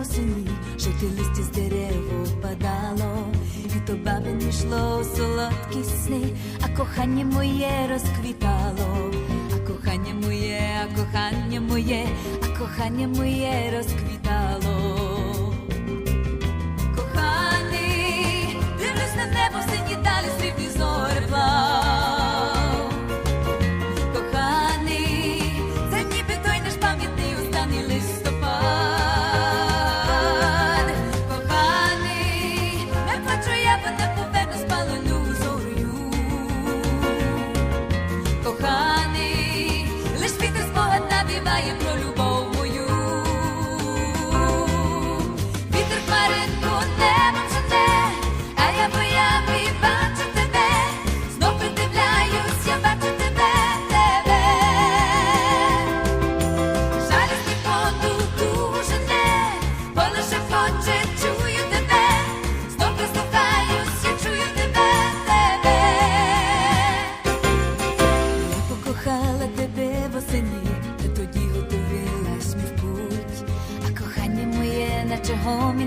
осені, жовті листя з дерев опадало, і то бабині йшло у солодкі сни, а кохання моє розквітало, а кохання моє, а кохання моє, а кохання моє розквітало.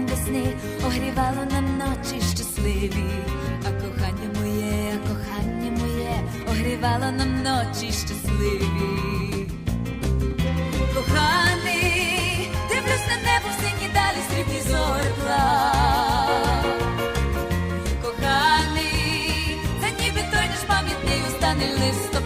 Весни, огрівало нам ночі щасливі, а кохання моє, а кохання моє, огрівало нам ночі щасливі. Коханий, дивлюсь на небо в сині далі срібні зори плав. Коханий, це ніби той наш пам'ятний останній листопад.